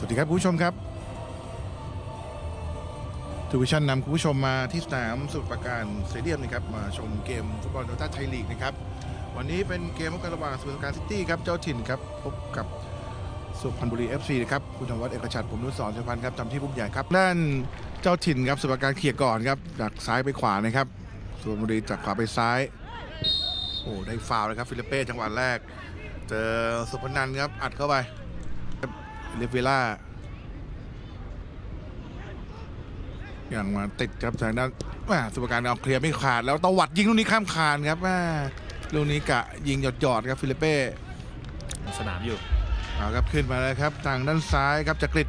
สวัสดีครับคุณผู้ชมครับทูวิชั่นนำคุณผู้ชมมาที่สนามสมุทรปราการสเตเดียมนะครับมาชมเกมฟุตบอลโตต้าไทยลีกนะครับวันนี้เป็นเกมกันระหว่างสมุทรปราการซิตี้ครับเจ้าถิ่นครับพบกับสุพรรณบุรี FC นะครับคุณธวัฒน์เอกชัดผมนุสรเชยพันธ์ครับจำที่พุ่มใหญ่ครับด้านเจ้าถิ่นครับสมุทรปราการเขี่ยก่อนครับจากซ้ายไปขวานะครับสุพรรณบุรีจากขวาไปซ้ายโอ้ได้ฟาวเลยครับฟิลิปเป้จังหวะแรก เจอสุพนันครับอัดเข้าไป เลเวล่าอย่างมาติดครับทางด้านแม่สุภการเอาเคลียร์ไม่ขาด แล้วตวัดยิงลูกนี้ข้ามคานครับแม่ลูกนี้กะยิงหยอดๆครับฟิลิปเป้สนามอยู่เอาครับขึ้นมาแล้วครับทางด้านซ้ายครับจากกริด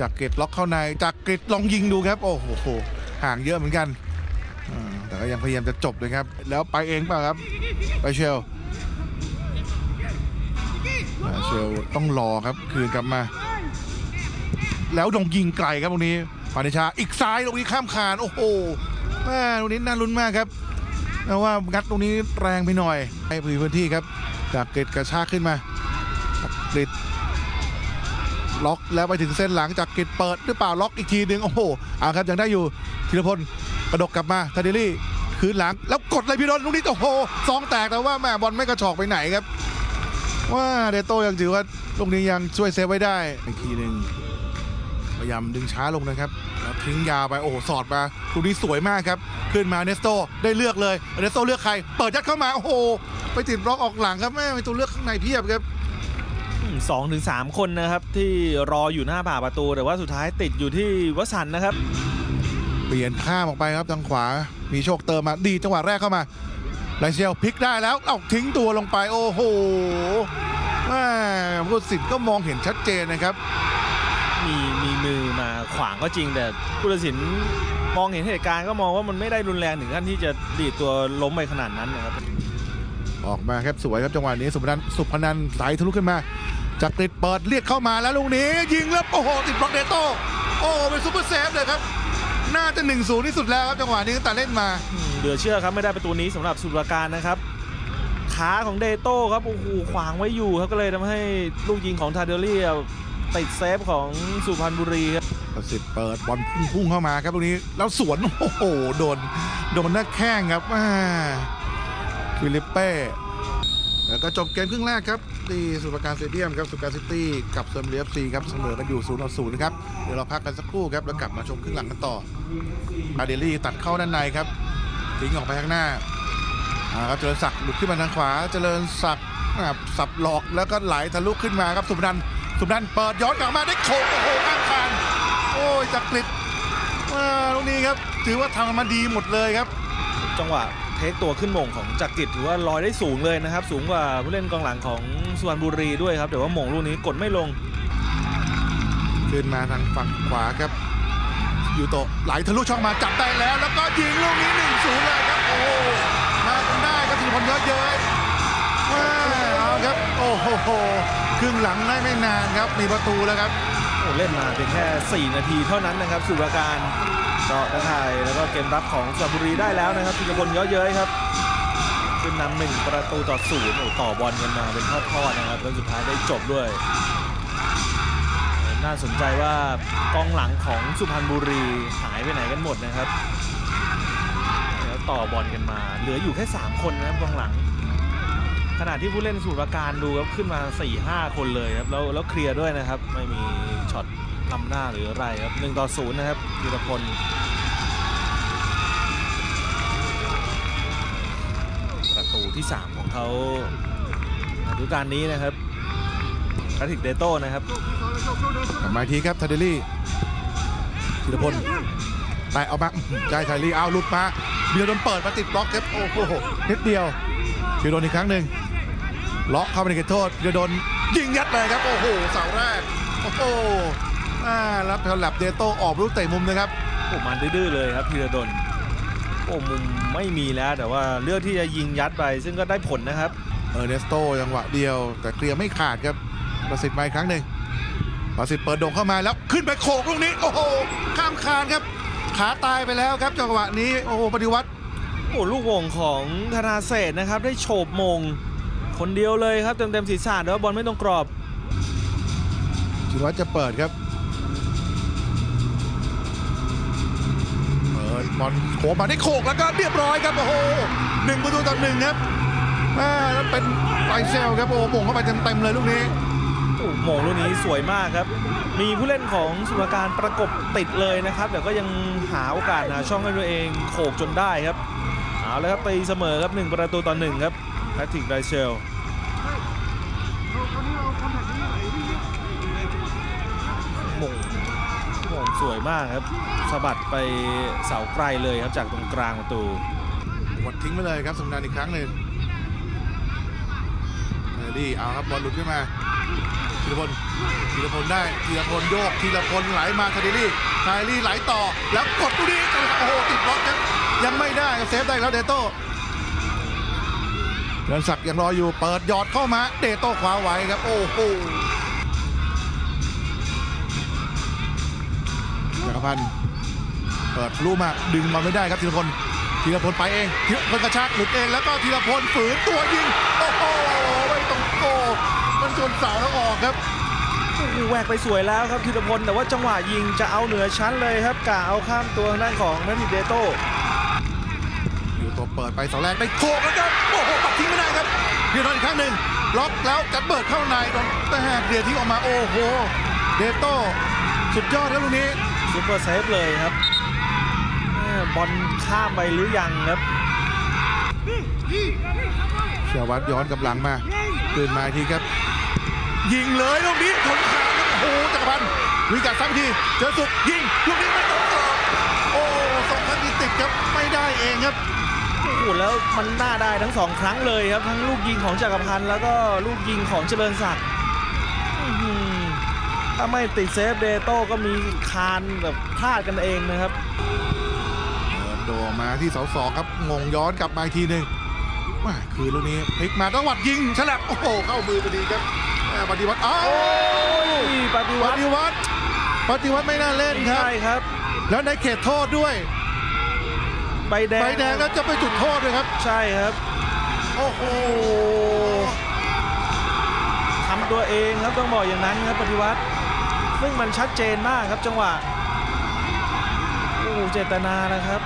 จากกริดล็อกเข้าในจากกริดลองยิงดูครับโอ้โหห่างเยอะเหมือนกันอ่าแต่ก็ยังพยายามจะจบเลยครับ แล้วไปเองเปล่าครับไปเชลอ่า เชลต้องรอครับคืนกลับมา แล้วดงยิงไกลครับตรงนี้ปานิชาอีกซ้ายตรงนี้ข้ามคานโอ้โหแม่ตรงนี้น่าลุ้นมากครับแต่ว่างัดตรงนี้แรงไปหน่อยให้พื้นที่ครับจากเกตกระชากขึ้นมาจากเกตล็อกแล้วไปถึงเส้นหลังจากเกตเปิดหรือเปล่าล็อกอีกทีหนึ่งโอ้โหเอาครับยังได้อยู่ธีรพลกระดกกลับมาทาเดลี่คืนหลังแล้วกดเลยพี่ดนลูกนี้โอ้โหซองแตกแต่ว่าแม่บอลไม่กระชอกไปไหนครับ ว่าเดโต้ยังถือว่าลูกนี้ยังช่วยเซฟไว้ได้อีกทีหนึ่งพยายามดึงช้าลงนะครับ แล้วทิ้งยาวไปโอ้โหสอดมาลูกนี้สวยมากครับ ขึ้นมาเนสโตได้เลือกเลยเนสโตเลือกใคร เปิดยัดเข้ามาโอ้โหไปติดบล็อกออกหลังครับแม่มีตัวเลือกข้างในเพียบครับสองถึงสามคนนะครับ ที่รออยู่หน้าป่าประตูแต่ว่าสุดท้ายติดอยู่ที่วสันต์นะครับ เปลี่ยนข้ามออกไปครับทางขวา มีโชคเติมมาดีจังหวะแรกเข้ามา ไลเชียวพลิกได้แล้ว เอ้าทิ้งตัวลงไป โอ้โหแม่ผู้ตัดสินก็มองเห็นชัดเจนนะครับ มีมีมือมาขวางก็จริงแต่ผู้ตัดสินมองเห็นเหตุการณ์ก็มองว่ามันไม่ได้รุนแรงถึงขั้นที่จะดีดตัวล้มไปขนาดนั้นนะครับ ออกมาครับสวยครับจังหวะนี้สุพนันท์สุพนันท์ไหลทะลุขึ้นมาจากติดเปิดเรียกเข้ามาแล้วลูกนี้ ยิงแล้วโอ้โหติดบล็อกเดโต้โอ้เป็นซูเปอร์เซฟเลยครับ น่าจะหนึ่งศูนย์ที่สุดแล้วครับจังหวะนี้ตั้งแต่เล่นมาอืม เหลือเชื่อครับไม่ได้ประตูนี้สำหรับสุรการนะครับ ขาของเดโต้ครับโอ้โหขวางไว้อยู่ครับก็เลยทำให้ลูกยิงของทาเดลลี่ติดเซฟของสุพรรณบุรีครับประสิทธิ์เปิดบอลพุ่งเข้ามาครับตรงนี้แล้วสวนโอ้โหโดนโดนหน้าแข้งครับฟิลิปเป้แล้วก็จบเกมครึ่งแรกครับที่สุพรรณการสเตเดียมครับสุพรรณการซิตี้กับเซมเลียฟซีครับเสมอกันอยู่0ต่อ0นะครับเดี๋ยวเราพักกันสักครู่ครับแล้วกลับมาชมครึ่งหลังกันต่ออาเดลี่ตัดเข้าด้านในครับ ทิ้งออกไปข้างหน้าอ่าครับเจริญศักดิ์หลุดขึ้นมาทางขวา เจริญศักดิ์นะครับสับหลอกแล้วก็ไหลทะลุขึ้นมาครับสุพนันท์สุพนันท์เปิดย้อนกลับมาได้โขกโอ้โหข้ามคานโอ้ยจักริดว่าลูกนี้ครับถือว่าทำมาดีหมดเลยครับ จังหวะเทคตัวขึ้นหม่งของจักริดถือว่าลอยได้สูงเลยนะครับ สูงกว่าผู้เล่นกองหลังของสุพรรณบุรีด้วยครับแต่ว่าหม่งลูกนี้กดไม่ลง ขึ้นมาทางฝั่งขวาครับ ยูโตไหลทะลุช่องมาจับได้แล้ว แล้วก็ยิงลูกนี้1นศูนย์เลยครับโอ้โหมาจนได้ครับทีพลเยอะเย้ยว้าเอาครับโอ้โหครึ่งหลังได้ไม่นานครับมีประตูแล้วครับโอ้เล่นมาเพียงแค่ 4 นาทีเท่านั้นนะครับสุรการก็ทักทายแล้วก็เกมรับของสรรณบุรีได้แล้วนะครับธีรพลเยอะเย้ยครับขึ้นนำหนึ่งประตูต่อศูนย์โอ้ต่อบอลกันมาเป็นทอดๆนะครับแล้วสุดท้ายได้จบด้วย น่าสนใจว่ากองหลังของสุพรรณบุรีหายไปไหนกันหมดนะครับ แล้วต่อบอลกันมา เหลืออยู่แค่ 3 คนนะครับกองหลัง ขณะที่ผู้เล่นสูตรประการดูครับขึ้นมา 4-5 คนเลยครับแล้วแล้วเคลียร์ด้วยนะครับ ไม่มีช็อตนำหน้าหรืออะไรครับ1ต่อ0นะครับธีรพลประตูที่ 3 ของเขาฤดูกาลนี้นะครับแพทริกเดโต้นะครับ กลับมาอีกทีครับทาเดลี่ธีรพลแตะออกมาอื้อหือใจไทลี่เอาหลุดมาเบียร์โดนเปิดมาติดบล็อกครับโอ้โหนิดเดียวเบียร์โดนอีกครั้งหนึ่งล็อกเข้าไปในเขตโทษเบียร์โดนยิงยัดเลยครับโอ้โหเสาแรกโอ้โหอ่ารับแถวแลบเดโต้ออกลูกเตะมุมนะครับโอ้มันดื้อๆเลยครับพีระดลโอ้มุมไม่มีแล้วแต่ว่าเลือกที่จะยิงยัดไป ซึ่งก็ได้ผลนะครับเออร์เนสโตจังหวะเดียว แต่เคลียร์ไม่ขาดครับประสิทธิ์มาอีกครั้งหนึ่ง ประสิทธิ์เปิดโด่งเข้ามาแล้วขึ้นไปโขกลูกนี้ โอ้โหข้ามคานครับ ขาตายไปแล้วครับจังหวะนี้โอ้โหปฏิวัติโอ้ลูกวงของธนาเศรษฐ์นะครับ ได้โฉบมง คนเดียวเลยครับเต็มๆศีรษะแต่ว่าบอลไม่ตรงกรอบธีธีรวัตรจะเปิดครับเปิดบอลโขกมาได้โขกแล้วก็เรียบร้อยครับโอ้โหหนึ่งประตูต่อหนึ่งครับแม่แล้วเป็นไฟเซลครับโอ้โหหม่งเข้าไปเต็มๆเลยลูกนี้ โหมงลูกนี้สวยมากครับ มีผู้เล่นของสุรการประกบติดเลยนะครับแต่ก็ยังหาโอกาสหาช่องให้ตัวเองโขกจนได้ครับเอาแล้วครับตีเสมอครับหนึ่งประตูต่อหนึ่งครับแพทริกไดเชลโมงโมงสวยมากครับสะบัดไปเสาไกลเลยครับจากตรงกลางประตูกดทิ้งไปเลยครับสำนันอีกครั้งหนึ่งเฮดี้เอาครับบอลหลุดขึ้นมา ธีรพลธีรพลได้ธีรพลโยกธีรพลไหลมาคาเดลี่คาเดลี่ไหลต่อ แล้วกดลูกนี้โอ้โหติดล็อกครับยังไม่ได้เซฟได้แล้วเดโต้เรือนศักดิ์ยังรออยู่เปิดยอดเข้ามาเดโต้คว้าไว้ครับ โอ้โหจักรพันธ์เปิดลูกมาดึงบอลไม่ได้ครับธีรพลธีรพลไปเองธีรพลกระชากหลุดเองแล้วก็ธีรพลฝืนตัวยิงโอ้โห มันชนเสาแล้วออกครับโอ้โหแหวกไปสวยแล้วครับธีรพลแต่ว่าจังหวะยิงจะเอาเหนือชั้นเลยครับกะเอาข้ามตัวทางด้านของแมดริดเดโต้อยู่ตัวเปิดไปเสาแรกได้โขกแล้วก็โอ้โหปัดทิ้งไม่ได้ครับเดียร์นอนอีกครั้งหนึ่งล็อกแล้วจะเปิดเข้าในโดนแต่แหกเดียร์ทิ้งออกมาโอ้โหเดโต้สุดยอดครับลูกนี้ซูเปอร์เซฟเลยครับแม่บอลข้ามไปหรือยังครับเชียวัตรย้อนกลับหลังมาคืนมาอีกทีครับ ยิงเลยลูกนี้ทนขาดครับโอ้โหจักรพันธ์วิกัดซ้ำอีกทีเจอสุกยิงลูกนี้ไม่ต้องต่อโอ้สองครั้งติดติดครับไม่ได้เองครับโอ้โหแล้วมันน่าได้ทั้งสองครั้งเลยครับ ทั้งลูกยิงของจักรพันธ์แล้วก็ลูกยิงของเจริญศักดิ์อื้อหือถ้าไม่ติดเซฟเดโต้ก็มีคานแบบพลาดกันเองนะครับเปิดโดมาที่เสาสองครับงงย้อนกลับมาอีกทีหนึ่งว่าคือลูกนี้พลิกมาต้องวัดยิงฉลับโอ้โหเข้ามือพอดีครับแม่ ปฏิวัติอ้าวโอ้ยปฏิปวัติฏิวัติปฏิวัติไม่น่าเล่นครับ ใช่ครับ แล้วในเขตโทษด้วยใบแดงใบแดงแล้วจะไปจุดโทษด้วยครับ ใช่ครับ โอ้โหทำตัวเองครับต้องบอกอย่างนั้นครับปฏิวัติ ซึ่งมันชัดเจนมากครับจังหวะโอ้โหเจตนานะครับ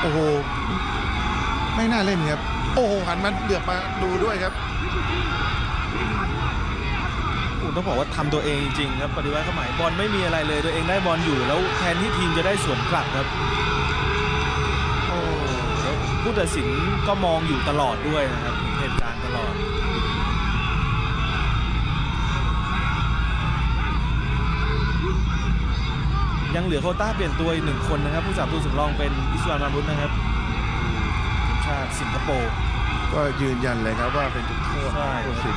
โอ้โห ไม่น่าเล่นครับ โอ้โหหันมาเหลือบมาดูด้วยครับ โอ้ต้องบอกว่าทำตัวเองจริงครับปฏิวัติเข้าหมายบอลไม่มีอะไรเลยตัวเองได้บอลอยู่แล้วแทนที่ทีมจะได้สวนกลับครับโอ้แล้วผู้ตัดสินก็มองอยู่ตลอดด้วยนะครับเหตุการณ์ตลอดยังเหลือโคต้าเปลี่ยนตัวอีกหนึ่งคนนะครับ ผู้สาประตูสำรองเป็นอิสวานมารุนนะครับทีมชาติสิงคโปร์ ก็ยืนยันเลยครับว่าเป็นจุดโทษใช่ ผู้ตัดสิน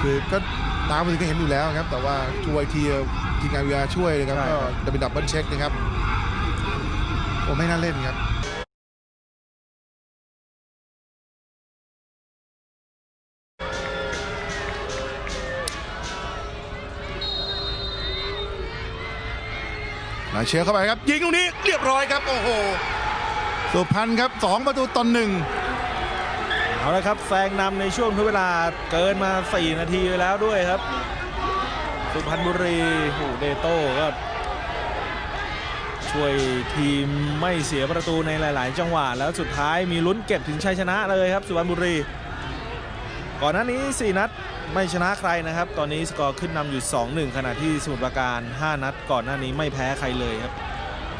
คือก็ตามผู้ตัดสินก็เห็นอยู่แล้วครับ แต่ว่าช่วยทีทีมงานวิทยาช่วยเลยครับก็จะเป็นดับเบิลเช็คนะครับโอ้ไม่น่าเล่นครับมาเชียร์เข้าไปครับ ยิงลูกนี้เรียบร้อยครับ โอ้โห สุพรรณครับสองประตูต่อหนึ่ง เอาละครับแซงนำในช่วงทดเวลาเกินมา 4 นาทีไปแล้วด้วยครับ สุพรรณบุรีโอ้โหเดโต้ก็ช่วยทีมไม่เสียประตูในหลาย ๆ จังหวะแล้วสุดท้ายมีลุ้นเก็บถึงชัยชนะเลยครับ สุพรรณบุรี ก่อนหน้านี้ 4 นัดไม่ชนะใครนะครับ ตอนนี้สกอร์ขึ้นนำอยู่ 2-1 ขณะที่สมุทรปราการ 5 นัด ก่อนหน้านี้ไม่แพ้ใครเลยครับ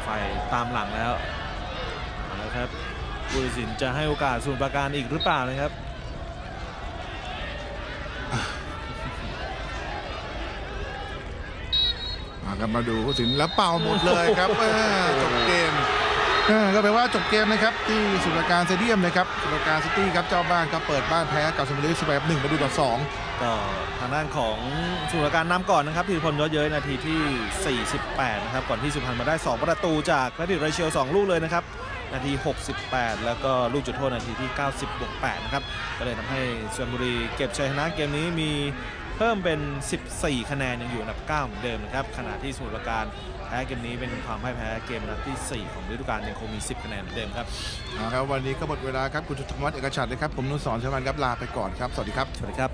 ฝ่ายตามหลังแล้วเอาละครับ ผู้ตัดสินจะให้โอกาสสมุทรปราการอีกหรือเปล่านะครับ มาครับมาดูผู้สินแล้วเป่าหมดเลยครับเออจบเกมเออ ก็แปลว่าจบเกมนะครับที่สุรการสเตเดียมนะครับสุรการซิตี้ครับเจ้าบ้านก็เปิดบ้านแพ้กับสมุทรสาครหนึ่งประตูต่อสองก็ทางด้านของสุรราการนำก่อนนะครับธีรพลยอดเย้ยนาทีที่ 48 นะครับ ก่อนที่สุพรรณมาได้ 2 ประตูจากแพทริกไรเชล2ลูกเลยนะครับ นาที 68 แล้วก็ลูกจุดโทษนาทีที่ 90บวก8นะครับ ก็เลยทำให้สุพรรณบุรีเก็บชัยชนะเกมนี้มี เพิ่มเป็น 14 คะแนนยังอยู่อันดับ 9 เหมือนเดิมนะครับขณะที่สมุทรปราการแพ้เกมนี้เป็นความพ่ายแพ้เกมนัดที่ 4 ของฤดูกาลยังคงมี 10 คะแนนเหมือนเดิมครับนะครับวันนี้ก็หมดเวลาครับคุณธรรมวัฒน์เอกชัดนะครับผมนุสรณ์ชวันครับลาไปก่อนครับสวัสดีครับสวัสดีครับ